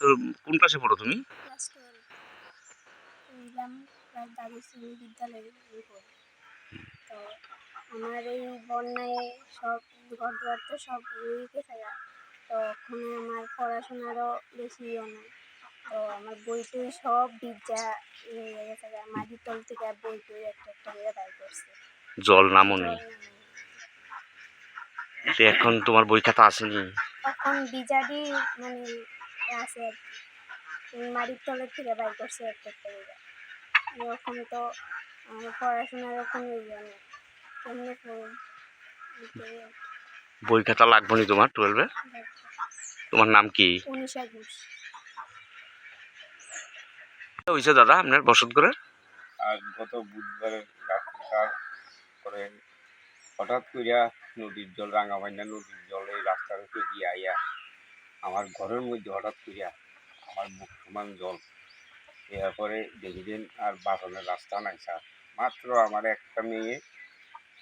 তো কোন ক্লাসে পড়ো তুমি? আমার এই বন্যায় সব ঘর দুয়ার তো সব উড়ে গেছে তো ওখানে আমার পড়াশোনারও বেশি ইয়ে নাই। তো আমার বই টই সব ইয়ে হয়ে গেছে। গা। মাটির তল থেকে বই টই একটা একটা করে বাইর করছে। জল নামেনি। তো এখন তোমার বই খাতা আসেনি? এখন বিজাডি মানে আছে। আর কি মাটির তলের থেকে বাইর করছে একটা করে এরকম তো কোনো ইয়ে কেমনি করুন। বই খাতা লাগবে নি তোমার টুয়েলভে তোমার নাম কি? উনিশা ঘোষ। হয়েছে দাদা আপনার বসত করে আর গত রাত্রিকার করে হঠাৎ করিয়া নদীর জল রাঙামাইনা নদীর জল এই রাস্তার উপরে দিয়ে আইয়া আমার ঘরের মধ্যে হঠাৎ করিয়া আমার বুক সমান জল। এরপরে দেখি দিন আর বাসনের রাস্তা নাই স্যার। মাত্র আমার একটা মেয়ে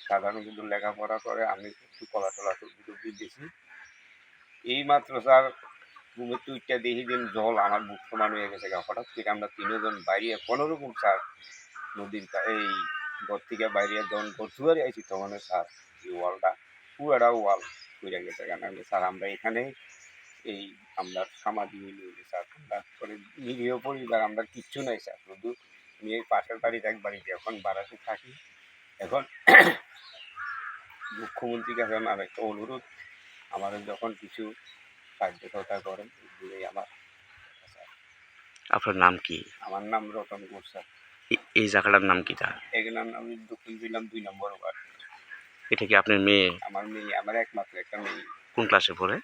সাধারণ কিন্তু লেখাপড়া করে, আমি একটু কলা টলা টুপি দিছি এই মাত্র স্যার, ঘুমে তুইটা দেখি দিন জল আমার বুক সমান হয়ে গেছে। হঠাৎ করে আমরা তিনজন বাইরে কোনো রকম স্যার, নদীর এই ঘর থেকে বাইরে যখন দুয়ারে আইছি তখন স্যার, এই ওয়ালটা পুরাটা ওয়াল পুড়ে গেছে আমি স্যার, আমরা এখানে এই আমরা সমাধি নিয়ে স্যার করে নিরীহ পরিবার আমরা কিচ্ছু নাই স্যার শুধু মেয়ের পাশের বাড়িতে এক বাড়িতে এখন বাড়াতে থাকি। এখন মুখ্যমন্ত্রীর কাছে আমার একটা অনুরোধ আমাদের যখন কিছু কার্যকর্তা করেন এগুলোই আমার আপনার নাম কি? আমার নাম রতন ঘোষ স্যার এই জায়গাটার নাম কি তা এখানে আমি দক্ষিণ দিলাম দুই নম্বর ওয়ার্ড। এটা কি আপনার মেয়ে? আমার মেয়ে আমার একমাত্র একটা মেয়ে। কোন ক্লাসে পড়ে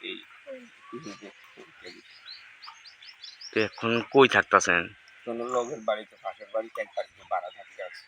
এই ইহুদে পরীক্ষা দিচ্ছে। তো এখন কই থাকতেছেন? কোনো লগের বাড়িতে পাশের বাড়িতে এক বাড়িতে ভাড়া থাকতে আছে।